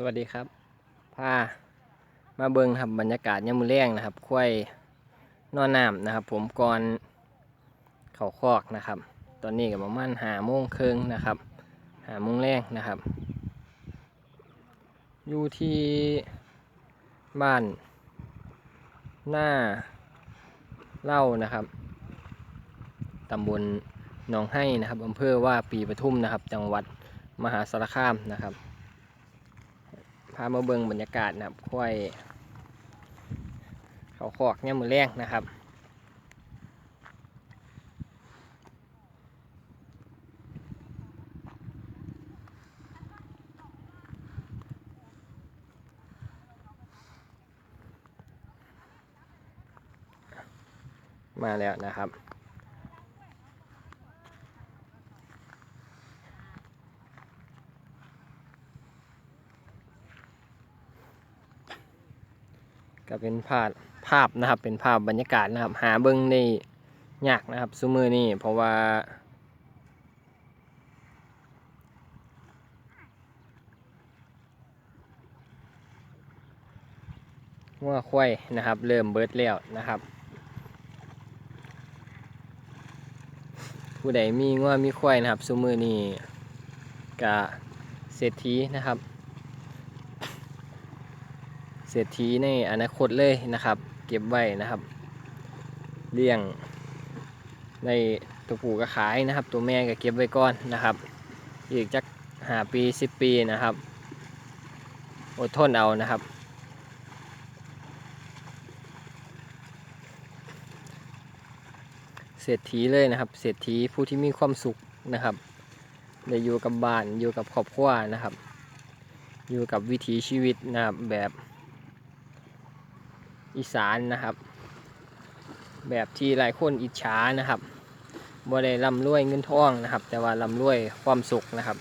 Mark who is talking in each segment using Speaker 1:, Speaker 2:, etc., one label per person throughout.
Speaker 1: สวัสดีครับพามาเบิงครับบรรยากาศยามมือแรงนะครับควายนอนน้ำนะครับ ผมก่อนเข่าคอกนะครับ ตอนนี้ก็ประมาณหาโมงครึ่งนะครับหาโมงแรงนะครับ อยู่ที่บ้านหน้าเล่านะครับตำบลหนองให้นะครับอำเภอว่าปีปทุมนะครับ จังหวัดมหาสารคามนะครับ พามาเบิงบรรยากาศนะครับควายเขาคอกเนี่ยมมือแรงนะครับมาแล้วนะครับ ก็เป็นภาพภาพนะครับเป็นภาพบรรยากาศนะครับ หาเบิ้งในยากนะครับซุมือนี่เพราะว่า ว่าควายนะครับ เริ่มเบิดแล้วนะครับ ผู้ใดมีง้อมีควายนะครับซุมือนี่กะเศรษฐีนะครับ เศรษฐีในอนาคตเลยนะครับ เก็บไว้นะครับ เลี้ยงในตัวผู้ก็ขายนะครับ ตัวแม่ก็เก็บไว้ก่อนนะครับ อีกจักหาปีสิบปีนะครับ อดทนเอานะครับ เศรษฐีเลยนะครับ เศรษฐีผู้ที่มีความสุขนะครับได้อยู่กับบ้านอยู่กับครอบครัวนะครับ อยู่กับวิถีชีวิตนะครับแบบ อีสานนะครับ แบบที่หลายคนอิจฉานะครับบ่ได้ร่ำรวยเงินทองนะครับ แต่ว่าร่ำรวยความสุขนะครับ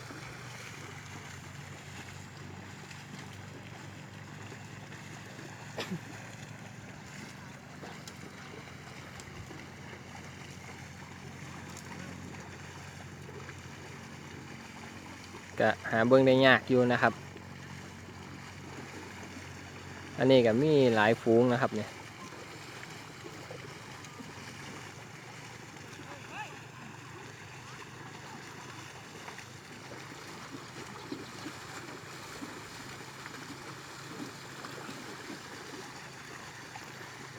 Speaker 1: ก็หาเบิ่งได้ยากอยู่นะครับ อันนี้ก็มีหลายฟูงนะครับเนี่ย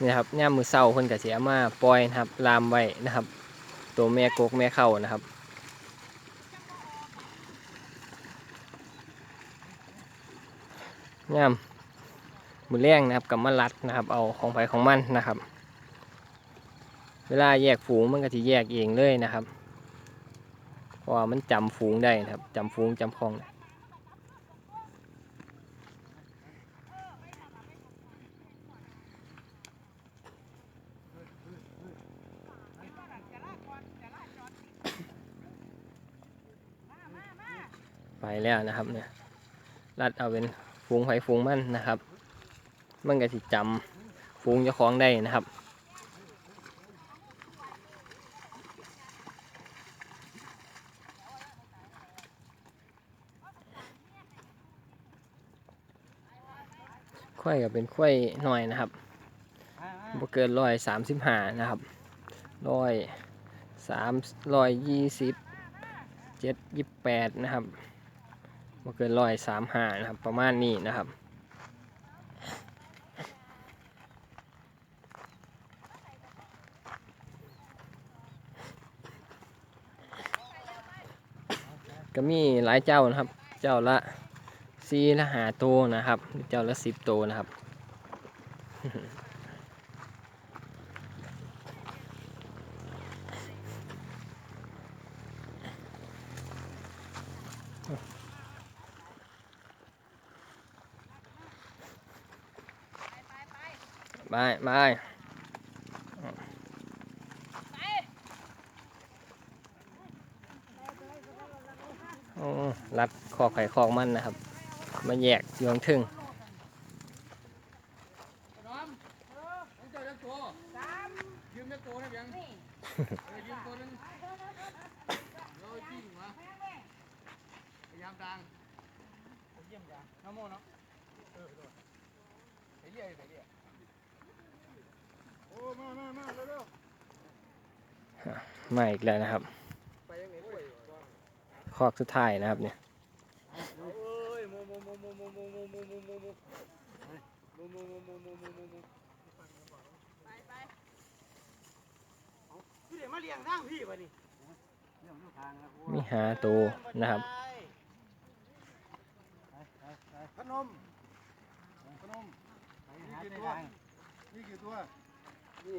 Speaker 1: นี่ครับย่ามมือเศร้าคนกับเสียมาปล่อยนะครับลามไว้นะครับ ตัวแม่กกแม่เข้านะครับย่าม มือแรงนะครับกับมารัดนะครับ เอาของไปของมันนะครับ เวลาแยกฝูงมันก็จะแยกเองเลยนะครับเพราะมันจำฝูงได้นะครับจำฝูงจำคลองได้ไปแล้วนะครับเนี่ยรัดเอาเป็นฝูงไผ่ฝูงมันนะครับ มันก็สิจำฝูงเจ้าของได้นะครับควายก็เป็นควายหน่อยนะครับบ่เกินร้อยสามสิบห้านะครับร้อยสามร้อยยี่สิบเจ็ดยี่แปดนะครับบ่เกินร้อยสามห้านะครับ ประมาณนี้นะครับ ก็มีหลายเจ้านะครับ เจ้าละซีละหาตัวนะครับ เจ้าละสิบตัวนะครับบายบาย รัดคอไข่คองมันนะครับ มาแยกย
Speaker 2: องถึงมาอี
Speaker 1: กแล้วนะครับ คอกสุดท้ายนะครับเนี่ย
Speaker 2: มี
Speaker 1: หาตัวนะครับ
Speaker 2: ขนมขนมนี่กี่ตัวนี่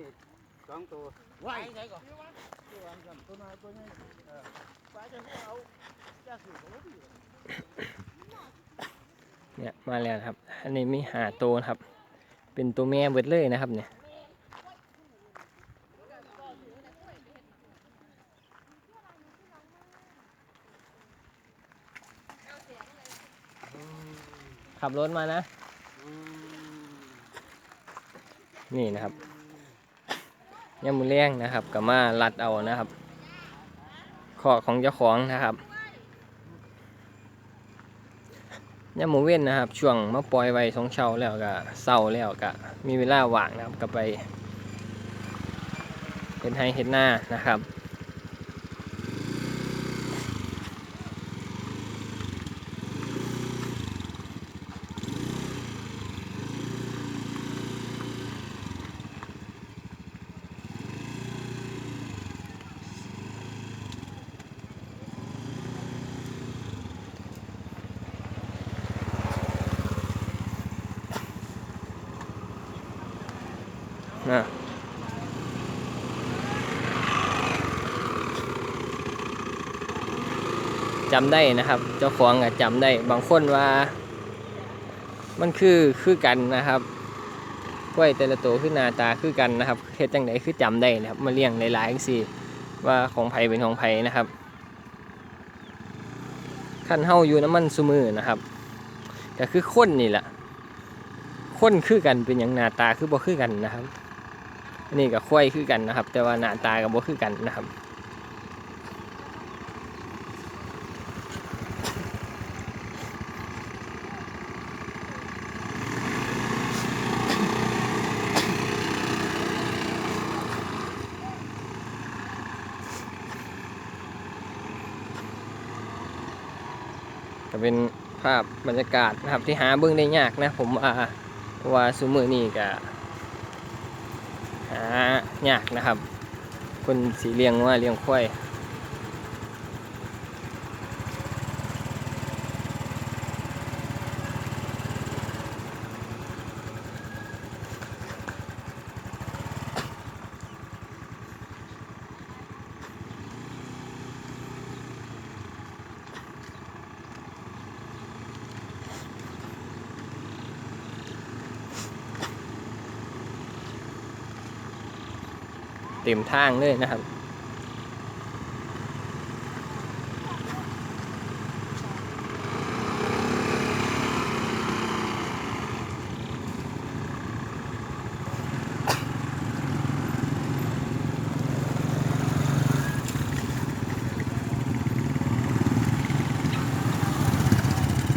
Speaker 2: สองตัวไหว ตัวอันกันตัวน้อยตัวนี้เออไปจะเอาจะสื่อของพี่
Speaker 1: เนี่ยมาแล้วครับ อันนี้มีหาโตนะครับ เป็นตัวแม่เบิดเลยนะครับเนี่ยขับรถมานะ นี่นะครับ ยามมือเลี้ยงนะครับกับมาลัดเอานะครับขอของเจ้าของนะครับยามมือเว้นนะครับ ช่วงมาปล่อยไว้สองเช้าแล้วก็เศร้าแล้วก็มีเวลาว่างนะครับก็ไปเห็นให้เห็นหน้านะครับ จำได้นะครับ เจ้าของอะจำได้ บางคนว่า มันคือคือกันนะครับกล้วยแต่ละตัวคือหน้าตาคือกันนะครับเฮ็ดจังไดคือจำได้นะครับ มาเลี้ยงหลายๆจังซี่ว่าของไผเป็นของไผนะครับขั้นเฮาอยู่น้ำมันซุมือนะครับก็คือคนนี่แหละคนคือกันเป็นอย่างหน้าตาคือบ่คือกันนะครับนนี้กับควายคือกันนะครับ แต่ว่าหน้าตากับบ่คือกันนะครับ เป็นภาพบรรยากาศนะครับที่หาเบื้องได้ยากนะผมว่าเพราะว่าซูมือนี่ก็หายากนะครับ คนสีเลี้ยงว่าเลี้ยงควาย ต็มทางเลยนะครับ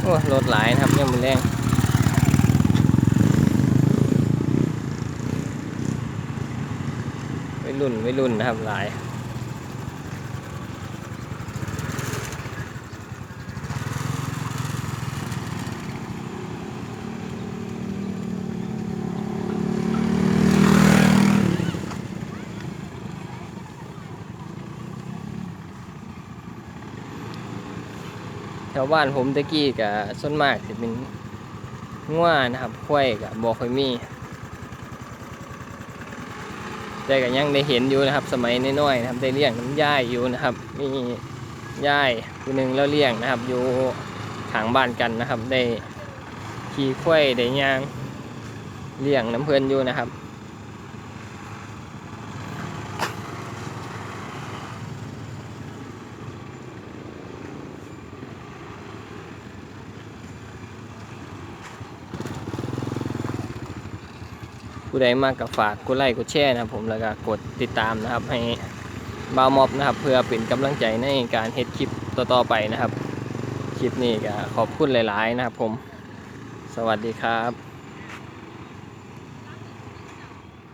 Speaker 1: โอ้รถหลายนะครับยังมือแรง วัยรุ่นวัยรุ่นนะครับหลายแถวบ้านผมตะกี้กับส่วนมากจะเป็นง่วนะครับ ควายกับบอค่อยมี แต่ก็ยังได้เห็นอยู่นะครับ สมัยน้อยๆนะครับได้เลี้ยงน้ำย่ายอยู่นะครับมีย่ายคนหนึ่งแล้วเลี้ยงนะครับ อยู่ทางบ้านกันนะครับ ได้ขี่ควายได้ยางเลี้ยงน้ำเพลินอยู่นะครับ ผู้ใดมากกับฝากกดไลค์กดแชร์นะผมแล้วก็กดติดตามนะครับ ให้บาวมอบนะครับ เพื่อเป็นกำลังใจในการเฮ็ดคลิปต่อๆไปนะครับ คลิปนี้ก็ขอบคุณหลาย ๆ นะครับผม สวัสดีครับ